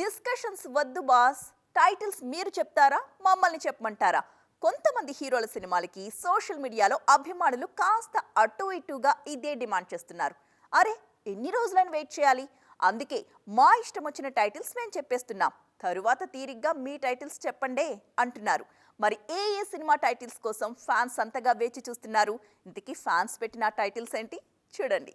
Discussions వద్దు boss. Titles మీరు చెప్తారా మమ్మల్ని చెప్పమంటారా? కొంతమంది హీరోల సినిమాలకి సోషల్ మీడియాలో అభిమానులు కాస్త అటు ఇటుగా ఇదే డిమాండ్ చేస్తున్నారు. అరే ఎన్ని రోజులను వెయిట్ చేయాలి? అందుకే మా ఇష్టం వచ్చిన టైటిల్స్ మేము చెప్పేస్తున్నాం. తరువాత తీరిగ్గా మీ టైటిల్స్ చెప్పండే అంటున్నారు. మరి ఏ ఏ సినిమా టైటిల్స్ కోసం ఫ్యాన్స్ అంతగా వేచి చూస్తున్నారు? ఇంతకీ ఫ్యాన్స్ పెట్టిన టైటిల్స్ ఏంటి? చూడండి.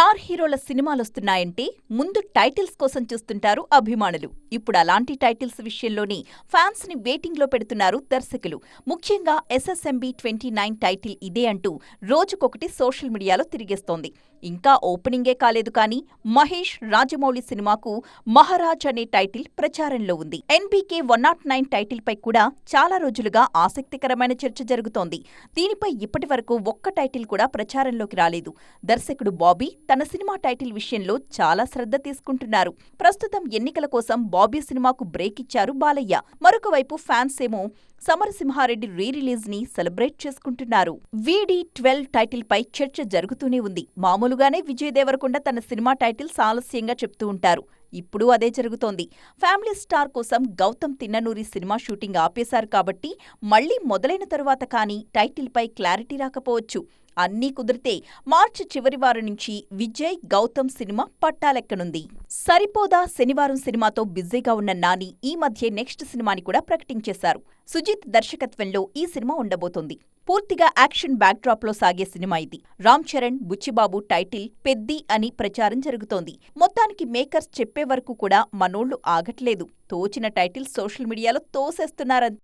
స్టార్ హీరోల సినిమాలొస్తున్నాయంటే ముందు టైటిల్స్ కోసం చూస్తుంటారు అభిమానులు. ఇప్పుడు అలాంటి టైటిల్స్ విషయంలోనే ఫ్యాన్స్ని వెయిటింగ్లో పెడుతున్నారు దర్శకులు. ముఖ్యంగా ఎస్ఎస్ఎంబి ట్వంటీ నైన్ టైటిల్ ఇదే అంటూ రోజుకొకటి సోషల్ మీడియాలో తిరిగేస్తోంది. ఇంకా ఓపెనింగే కాలేదు కానీ మహేష్ రాజమౌళి సినిమాకు మహారాజ్ అనే టైటిల్ ప్రచారంలో ఉంది. NBK one nought nine title పై కూడా చాలా రోజులుగా ఆసక్తికరమైన చర్చ జరుగుతోంది. దీనిపై ఇప్పటి వరకు ఒక్క టైటిల్ కూడా ప్రచారంలోకి రాలేదు. దర్శకుడు బాబీ తన సినిమా టైటిల్ విషయంలో చాలా శ్రద్ధ తీసుకుంటున్నారు. ప్రస్తుతం ఎన్నికల కోసం బాబీ సినిమాకు బ్రేక్ ఇచ్చారు బాలయ్య. మరొక వైపు ఫ్యాన్స్ ఏమో సమరసింహారెడ్డి రీ రిలీజ్ని సెలబ్రేట్ చేసుకుంటున్నారు. వీడి ట్వెల్వ్ టైటిల్ పై చర్చ జరుగుతూనే ఉంది. మామూలుగానే విజయ్ దేవరకొండ తన సినిమా టైటిల్స్ ఆలస్యంగా చెప్తూ ఉంటారు. ఇప్పుడు అదే జరుగుతోంది. ఫ్యామిలీ స్టార్ కోసం గౌతమ్ తిన్ననూరి సినిమా షూటింగ్ ఆపేశారు కాబట్టి మళ్ళీ మొదలైన తరువాత కానీ టైటిల్పై క్లారిటీ రాకపోవచ్చు. అన్నీ కుదిరితే మార్చి చివరి వారం నుంచి విజయ్ గౌతమ్ సినిమా పట్టాలెక్కనుంది. సరిపోదా శనివారం సినిమాతో బిజీగా ఉన్న నాని ఈ మధ్య నెక్స్ట్ సినిమాని కూడా ప్రకటించేశారు. సుజిత్ దర్శకత్వంలో ఈ సినిమా ఉండబోతోంది. పూర్తిగా యాక్షన్ బ్యాక్డ్రాప్లో సాగే సినిమా ఇది. రామ్ చరణ్ బుచ్చిబాబు టైటిల్ పెద్ది అని ప్రచారం జరుగుతోంది. మొత్తానికి మేకర్స్ చెప్పే వరకు కూడా మనోళ్ళు ఆగట్లేదు. తోచిన టైటిల్ సోషల్ మీడియాలో తోసేస్తున్నారని